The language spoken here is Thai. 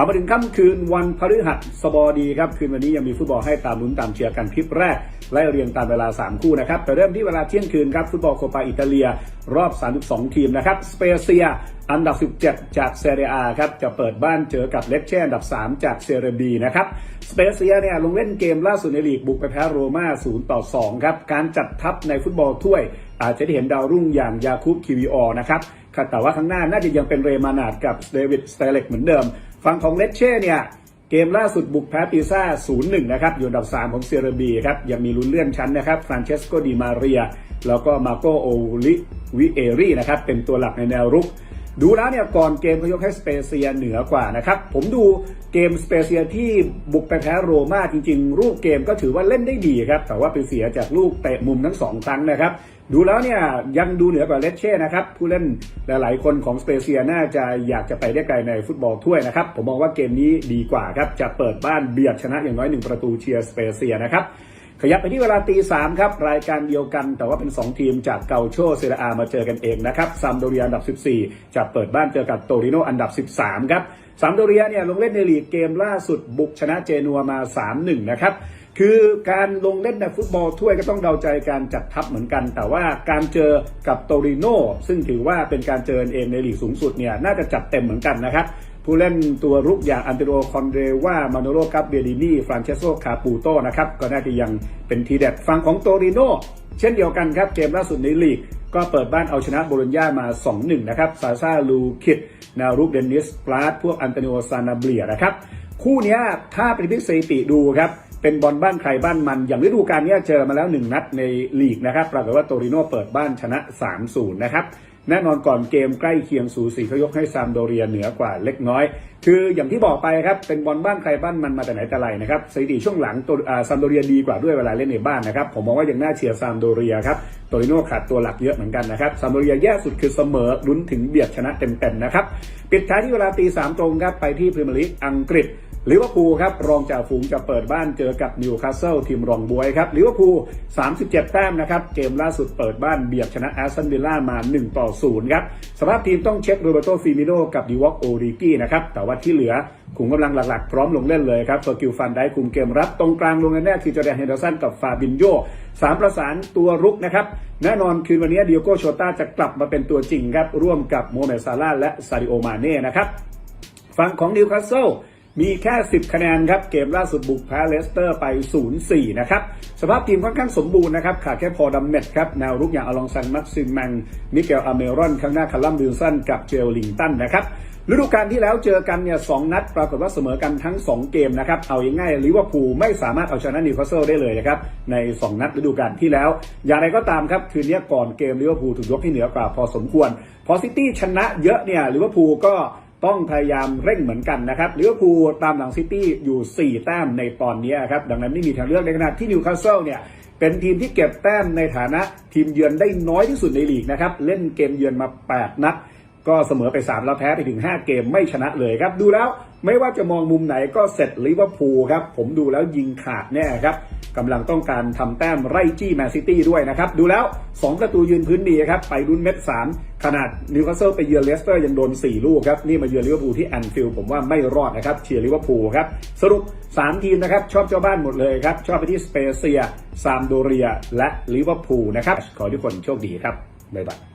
เอามาถึงค่ำคืนวันพฤหัสบดีครับคืนวันนี้ยังมีฟุตบอลให้ตามลุ้นตามเชียร์กันคลิปแรกไล่เรียงตามเวลา 3 คู่นะครับแต่เริ่มที่เวลาเที่ยงคืนครับฟุตบอลโคปาอิตาเลีย รอบ 32 ทีมนะครับสเปเซีย อันดับ 17 จากเซเรียอาครับจะเปิดบ้านเจอกับเลกเช่อันดับ 3 จากเซเรบีนะครับสเปเซียเนี่ยลงเล่นเกมล่าสุดในลีกบุกไปแพ้โรม่า0ต่อ2ครับการจัดทัพในฟุตบอลถ้วย อาจจะได้เห็นดาวรุ่งอย่างยาคูบคิวิออนะครับแต่ว่าข้างหน้าน่าจะยังเป็นเรมานาดกับเดวิดสเตเล็กเหมือนเดิม ฝั่งของเลเช่เนี่ยเกมล่าสุดบุกแพ้ปิซ่า 0-1 นะครับ อยู่อันดับ 3 ของเซเรบีครับ ยังมีลุ้นเลื่อนชั้นนะครับ ฟรานเชสโกดีมาเรีย แล้วก็มาโกโอลิวิเอรีนะครับ เป็นตัวหลักในแนวรุก ดูแล้วเนี่ยก่อนเกมเขายกให้สเปเซียเหนือกว่านะครับ ผมดูเกมสเปเซียที่บุกไปแพ้โรม่าจริงๆ รูปเกมก็ถือว่าเล่นได้ดีครับ แต่ว่าไปเสียจากลูกเตะมุมทั้งสองครั้งนะครับดูแล้วเนี่ยยังดูเหนือกว่าเลเช่นะครับ ผู้เล่นหลาย ๆ คนของสเปเซียน่าจะอยากจะไปได้ไกลในฟุตบอลถ้วยนะครับ ผมมองว่าเกมนี้ดีกว่าครับ จะเปิดบ้านเบียดชนะอย่างน้อยหนึ่งประตูเชียร์สเปเซียนะครับ ขยับไปที่เวลาตีสามครับ รายการเดียวกัน แต่ว่าเป็น 2 ทีมจากเกาโชเซเรอามาเจอกันเองนะครับซัมโดเรียอันดับ 14 จะเปิดบ้านเจอกับโตริโนอันดับ 13 ครับซัมโดเรียเนี่ยลงเล่นในลีกเกมล่าสุดบุกชนะเจนัวมา 3-1 นะครับคือการลงเล่นในฟุตบอลถ้วยก็ต้องเดาใจการจัดทัพเหมือนกัน แต่ว่าการเจอกับโตริโนซึ่งถือว่าเป็นการเจอเองในลีกสูงสุดเนี่ยน่าจะจัดเต็มเหมือนกันนะครับ ผู้เล่นตัวรุกอย่างอันเตโรคอนเดว่ามาโนโรกับเบดินีฟรานเชสโซคาปูโตนะครับก็น่าจะยังเป็นทีเด็ดฝั่งของโตริโนเช่นเดียวกันครับเกมล่าสุดในลีกก็เปิดบ้านเอาชนะโบโลญญามา 2-1 นะครับซาซาลูคิด นารุกเดนิสปลาดพวกอันโตโอซานาเบียนะครับ คู่นี้ถ้าเป็นพิกสถิติดูครับ เป็นบอลบ้านใครบ้านมัน อย่างฤดูกาลนี้เจอมาแล้ว 1 นัดในลีกนะครับ ปรากฏว่าโตริโนเปิดบ้านชนะ 3-0 นะครับ แน่นอนก่อนเกมใกล้เคียงสูสีเขายกให้ซามโดเรียเหนือกว่าเล็กน้อย คืออย่างที่บอกไปครับเป็นบอลบ้านใครบ้านมันมาแต่ไหนแต่ไรนะครับสถิติช่วงหลังตัวซามโดเรียดีกว่าด้วยเวลาเล่นในบ้านนะครับผมมองว่ายังน่าเชียร์ซามโดเรียครับโตริโน่ขาดตัวหลักเยอะเหมือนกันนะครับซามโดเรียแย่สุดคือเสมอลุ้นถึงเบียดชนะเต็มๆนะครับปิดท้ายที่เวลาตีสามตรงครับไปที่พรีเมียร์ลีกอังกฤษ ลิเวอร์พูลครับรองจ่าฝูงจะเปิดบ้านเจอกับนิวคาสเซิลทีมรองบวยครับลิเวอร์พูล37 แต้มนะครับเกมล่าสุดเปิดบ้านเบียดชนะแอสตันวิลล่ามา 1 ต่อ 0 ครับสภาพทีมต้องเช็คโรเบโตฟิมิโนกับดิวอกโอริกี้นะครับแต่ว่าที่เหลือขุมกำลังหลักๆ พร้อมลงเล่นเลยครับโซกิลฟันได้คุมเกมรับตรงกลางลงแน่คือจอร์แดนเฮนเดอร์สันกับฟาบินโยสามประสานตัวรุกนะครับแน่นอนคืนวันนี้เดิโก้โชต้าจะกลับมาเป็นตัวจริงครับร่วมกับโมเมซาร่าและซาดิโอมาเน่นะครับฝั่งของนิวคาสเซิล มีแค่ 10 คะแนนครับ เกมล่าสุดบุกแพ้เลสเตอร์ไป 0-4 นะครับ สภาพทีมค่อนข้างสมบูรณ์นะครับ ขาดแค่พอดัมเมดครับ แนวรุกอย่างอลองซันมักซิมแมงมิเกลอเมรอนข้างหน้าคาลัมบิลสันกับเจลลิงตันนะครับฤดูกาลที่แล้วเจอกันเนี่ยสองนัด ปรากฏว่าเสมอกันทั้ง 2 เกมนะครับ เอาง่ายๆลิเวอร์พูลไม่สามารถเอาชนะนิวคาสเซิลได้เลยนะครับ ใน 2 นัดฤดูกาลที่แล้ว อย่างไรก็ตามครับ คืนนี้ก่อนเกมลิเวอร์พูลถูกยกให้เหนือกว่าพอสมควร พอซิตี้ชนะเยอะเนี่ยลิเวอร์พูลก็ ต้องพยายามเร่งเหมือนกันนะครับลิเวอร์พูลตามหลังซิตี้อยู่ 4 แต้มในตอนนี้ครับดังนั้นไม่มีทางเลือกในขณะที่นิวคาสเซิลเนี่ยเป็นทีมที่เก็บแต้มในฐานะทีมเยือนได้น้อยที่สุดในลีกนะครับเล่นเกมเยือนมา 8 นัด ก็เสมอไป 3 แล้วแพ้ไปถึง 5 เกมไม่ชนะเลยครับ ดูแล้วไม่ว่าจะมองมุมไหนก็เสร็จลิเวอร์พูลครับ ผมดูแล้วยิงขาดแน่ครับกำลังต้องการทำแต้มไร่จี้แมนซิตี้ด้วยนะครับ ดูแล้ว 2 ประตูยืนพื้นดีครับ ไปรุ่นเม็ด 3 ขนาดนิวคาสเซิลไปเยือนเลสเตอร์ยังโดน 4 ลูกครับ นี่มาเยือนลิเวอร์พูลที่แอนฟิลด์ผมว่าไม่รอดนะครับเชียร์ลิเวอร์พูลครับ สรุป 3 ทีมนะครับ ชอบเจ้าบ้านหมดเลยครับ ชอบไปที่สเปเซียซามโดเรีย และลิเวอร์พูลนะครับขอทุกคนโชคดีครับบ๊ายบาย